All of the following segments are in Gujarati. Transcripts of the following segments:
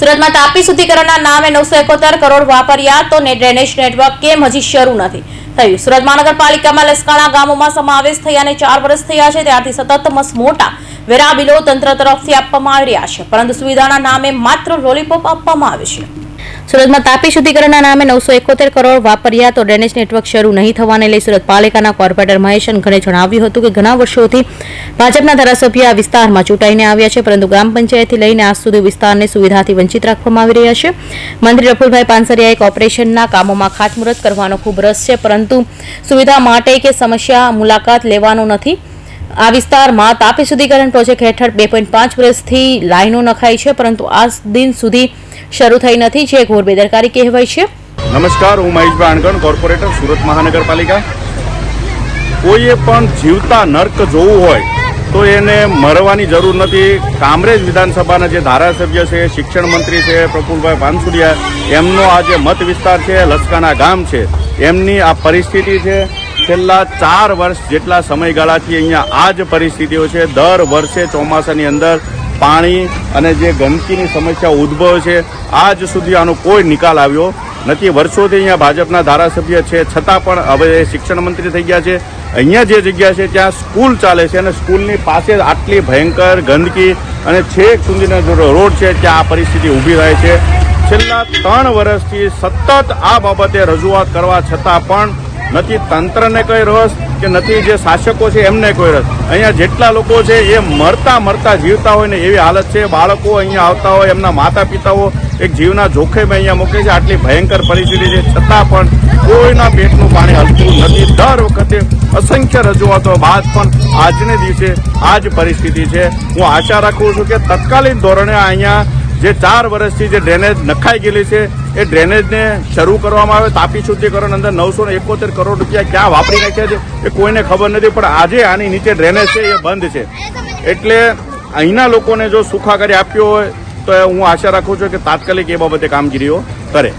સુરતમાં તાપી શુદ્ધિકરણના નામે નવસો એકોતેર કરોડ વાપર્યા તો ડ્રેનેજ નેટવર્ક કેમ હજી શરૂ નથી થયું. સુરત મહાનગરપાલિકામાં લસકાણા ગામોમાં સમાવેશ થયા અને ચાર વર્ષ થયા છે, ત્યારથી સતત મસ મોટા વેરા તંત્ર તરફથી આપવામાં આવી રહ્યા છે. પરંતુ સુવિધાના નામે માત્ર લોલીપોપ આપવામાં આવે છે. સુરતમાં તાપી શુદ્ધિકરણના નામે નવસો એકોતેર કરોડ વાપર્યા તો ડ્રેનેજ નેટવર્ક શરૂ નહીં થવાને લઈ સુરત પાલિકાના કોર્પોરેટર મહેશ ઘણે જણાવ્યું હતું કે ઘણા વર્ષોથી ભાજપના ધારાસભ્ય આ વિસ્તારમાં ચૂંટાઈને આવ્યા છે, પરંતુ ગ્રામ પંચાયતથી લઈને આજ સુધી વિસ્તારને સુવિધાથી વંચિત રાખવામાં આવી રહ્યા છે. મંત્રી રફુલભાઈ પાનસરિયાએ કોર્પોરેશનના કામોમાં ખાતમુહૂર્ત કરવાનો ખૂબ રસ છે, પરંતુ સુવિધા માટે કે સમસ્યા મુલાકાત લેવાનો નથી. આ વિસ્તારમાં તાપી શુદ્ધિકરણ પ્રોજેક્ટ હેઠળ બે પોઈન્ટ પાંચ વર્ષથી લાઈનો નખાઈ છે, પરંતુ આજ દિન સુધી શરૂ થઈ નથી, જે ઘોર બેદરકારી કહેવાય છે. નમસ્કાર, હું મહેશભાઈ અણગણ કોર્પોરેટર સુરત મહાનગરપાલિકા. કોઈએ પણ જીવતા નર્ક જોવું હોય, તો એને મરવાની જરૂર નથી. કામરેજ વિધાનસભાના જે ધારાસભ્ય છે, શિક્ષણ મંત્રી છે, પ્રફુલભાઈ પાનસુરિયા એમનો આ જે મત વિસ્તાર છે, લસકાના ગામ છે, એમની આ પરિસ્થિતિ છે, છેલ્લા ચાર વર્ષ જેટલા સમયગાળાથી અહીંયા આ જ પરિસ્થિતિઓ છે. દર વર્ષે ચોમાસાની અંદર પાણી અને જે ગંદકીની સમસ્યા ઉદ્ભવે છે, આજ સુધી આનો કોઈ નિકાલ આવ્યો નથી. વર્ષોથી અહીંયા ભાજપના ધારાસભ્ય છે, છતાં પણ હવે શિક્ષણ મંત્રી થઈ ગયા છે. અહીંયા જે જગ્યા છે, ત્યાં સ્કૂલ ચાલે છે અને સ્કૂલની પાસે આટલી ભયંકર ગંદકી અને છેક સુધીનો રોડ છે, ત્યાં આ પરિસ્થિતિ ઊભી રહે છે. છેલ્લા ત્રણ વર્ષથી સતત આ બાબતે રજૂઆત કરવા છતાં પણ નથી તંત્રને કોઈ રસ કે નથી જે શાસકો છે એમને કોઈ રસ. અહીંયા જેટલા લોકો છે એ મરતા મરતા જીવતા હોય ને એવી હાલત છે. બાળકો અહીંયા આવતા હોય, એમના માતા પિતાઓ એક જીવના જોખમે અહીંયા મૂકે છે. આટલી ભયંકર પરિસ્થિતિ છે. છતાં પણ કોઈના પેટનું પાણી હલતું નથી. દર વખતે અસંખ્ય રજૂઆતો બાદ પણ આજને દિવસે આ જ પરિસ્થિતિ છે. હું આશા રાખું છું કે તત્કાલીન ધોરણે અહીંયા જે ચાર વર્ષથી જે ડ્રેનેજ નખાઈ ગયેલી છે, એ ડ્રેનેજને શરૂ કરવામાં આવે, તાપી શુદ્ધિકરણ અંદર નવસો એકોતેર કરોડ રૂપિયા ક્યાં વાપરી નાખ્યા છે, એ કોઈને ખબર નથી, પણ આજે આની નીચે ડ્રેનેજ છે, એ બંધ છે. એટલે અહીંના લોકોને જો સુખાકારી આપ્યો હોય, તો હું આશા રાખું છું કે તાત્કાલિક એ બાબતે કામગીરીઓ કરે.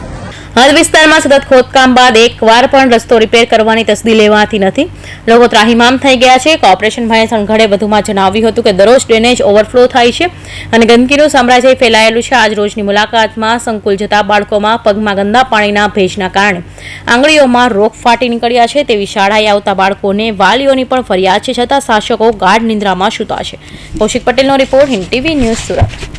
હદ વિસ્તારમાં સતત ખોદકામ બાદ એકવાર પણ રસ્તો રિપેર કરવાની તસદી લેવાતી નથી. લોકો ત્રાહિમામ થઈ ગયા છે. કોર્પોરેશન ભાઈ સંઘડે વધુમાં જણાવ્યું હતું કે દરરોજ ડ્રેનેજ ઓવરફ્લો થાય છે અને ગંદકીનું સામ્રાજ્ય ફેલાયેલું છે. આજ રોજની મુલાકાતમાં સંકુલ જતા બાળકોમાં પગમાં ગંદા પાણીના ભેજના કારણે આંગળીઓમાં રોગ ફાટી નીકળ્યા છે. તેવી શાળાએ આવતા બાળકોને વાલીઓની પણ ફરિયાદ છે છતાં શાસકો ગાઢ નિંદ્રામાં સૂતા છે. કૌશિક પટેલનો report Hind TV news Surat.